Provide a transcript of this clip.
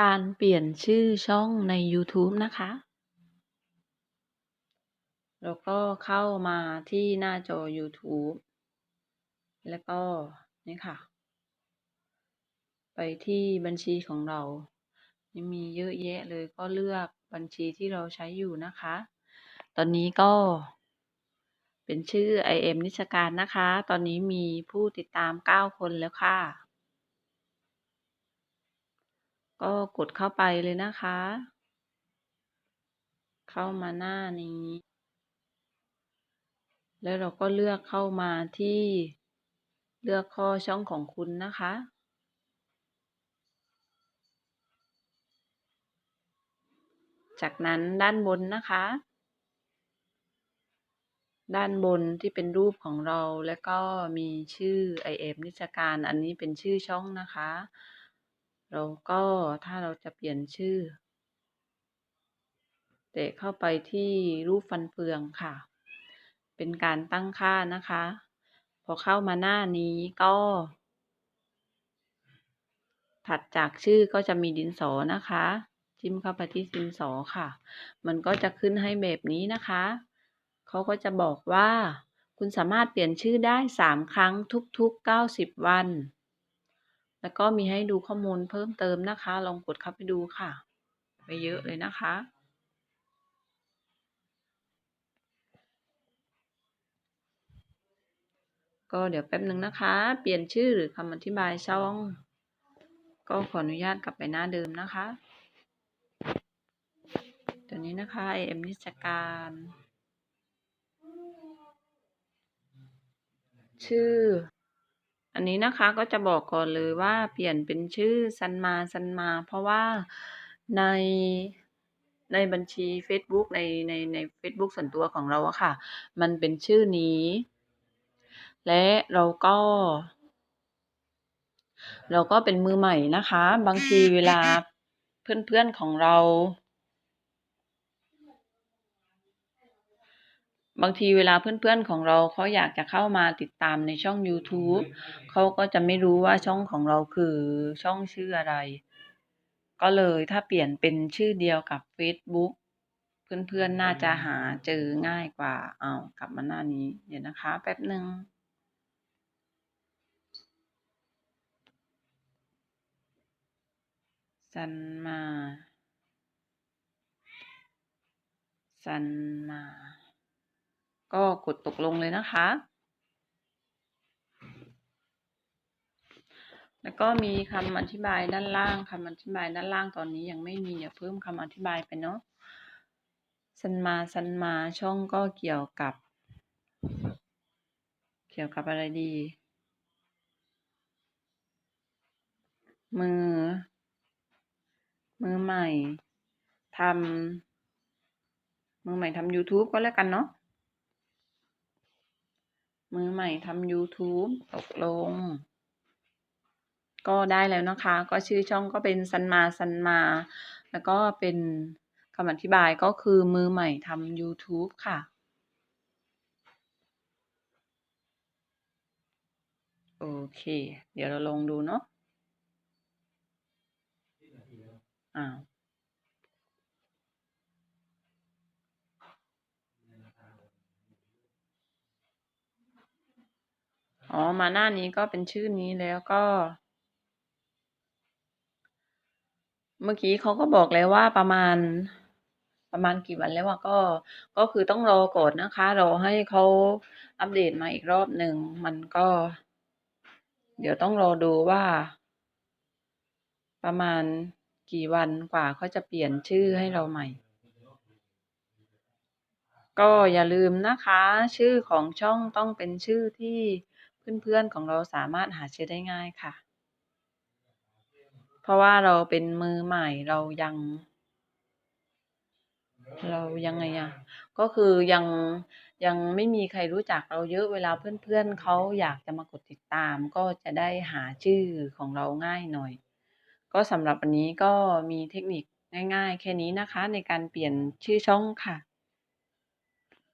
การเปลี่ยนชื่อช่องในยูทูบนะคะ แล้วก็เข้ามาที่หน้าจอยูทูบแล้วก็นี่ค่ะ ไปที่บัญชีของเรานี่มีเยอะแยะเลยก็เลือกบัญชีที่เราใช้อยู่นะคะ ตอนนี้ก็ เป็นชื่อ IM นิชการนะคะ ตอนนี้มีผู้ติดตาม 9 คนแล้วค่ะ ก็กดเข้าไปเลยนะคะ เข้ามาหน้านี้ แล้วเราก็เลือกเข้ามาที่เลือกข้อช่องของคุณนะคะจากนั้นด้านบนนะคะ ด้านบนที่เป็นรูปของเราแล้วก็มีชื่อ IM นิชการอันนี้เป็นชื่อช่องนะคะ เราก็ถ้าเราจะเปลี่ยนชื่อ เตะเข้าไปที่รูปฟันเฟืองค่ะ เป็นการตั้งค่านะคะ พอเข้ามาหน้านี้ก็ ถัดจากชื่อก็จะมีดินสอนะคะ จิ้มเข้าไปที่ดินสอค่ะ มันก็จะขึ้นให้แบบนี้นะคะ เขาก็จะบอกว่า คุณสามารถเปลี่ยนชื่อได้ 3 ครั้งทุกๆ 90 วัน แล้วก็มีให้ดูข้อมูลเพิ่มเติมนะคะ ลองกดเข้าไปดูค่ะ ไปเยอะเลยนะคะ ก็เดี๋ยวแป๊บหนึ่งนะคะ เปลี่ยนชื่อหรือคำอธิบายช่อง ก็ขออนุญาตกลับไปหน้าเดิมนะคะตัวนี้นะคะ IM นิชการชื่อ อันนี้นะคะก็จะบอกก่อนเลยว่าเปลี่ยนเป็นชื่อซันมาซันมา เพราะว่าในในบัญชีเฟซบุ๊กในในในเฟซบุ๊กส่วนตัวของเราอะค่ะ มันเป็นชื่อนี้ และเราก็ เราก็เป็นมือใหม่นะคะ บางทีเวลาเพื่อนๆของเรา บางทีเวลาเพื่อนๆของเราเขาอยากจะเข้ามาติดตามในช่องยูทูบเขาก็จะไม่รู้ว่าช่องของเราคือช่องชื่ออะไร ก็เลยถ้าเปลี่ยนเป็นชื่อเดียวกับเฟซบุ๊กเพื่อนๆน่าจะหาเจอง่ายกว่าอ้าวกลับมาหน้านี้ เดี๋ยวนะคะ แป๊บหนึ่งซันมาซันมา ก็กดตกลงเลยนะคะ แล้วก็มีคำอธิบายด้านล่างคำอธิบายด้านล่างตอนนี้ยังไม่มีเดี๋ยวเพิ่มคำอธิบายไปเนาะซันมาซันมาช่องก็เกี่ยวกับ เกี่ยวกับอะไรดี มือ มือใหม่ทำมือใหม่ทำ YouTube ก็แล้วกันเนาะ มือใหม่ทำ YouTube ตกลง ก็ได้แล้วนะคะ ก็ชื่อช่องก็เป็นซันมาซันมา แล้วก็เป็นคำอธิบายก็คือมือใหม่ทำ YouTube ค่ะ โอเค เดี๋ยวเราลองดูเนาะอ้าว อ๋อ มาหน้านี้ก็เป็นชื่อนี้แล้วก็ เมื่อกี้เขาก็บอกแล้วว่าประมาณ ประมาณกี่วันแล้วอะก็ ก็คือต้องรอก่อนนะคะ รอให้เขาอัปเดตมาอีกรอบหนึ่ง มันก็ เดี๋ยวต้องรอดูว่า ประมาณกี่วันกว่าเขาจะเปลี่ยนชื่อให้เราใหม่ก็อย่าลืมนะคะ ชื่อของช่องต้องเป็นชื่อที่ เพื่อนๆของเราสามารถหาเจอได้ง่ายค่ะ เพราะว่าเราเป็นมือใหม่เรายัง เรายังไงอะก็คือยังยังไม่มีใครรู้จักเราเยอะเวลาเพื่อนๆเขาอยากจะมากดติดตาม ก็จะได้หาชื่อของเราง่ายหน่อย ก็สำหรับวันนี้ก็มีเทคนิคง่าย ๆ แค่นี้นะคะ ในการเปลี่ยนชื่อช่องค่ะ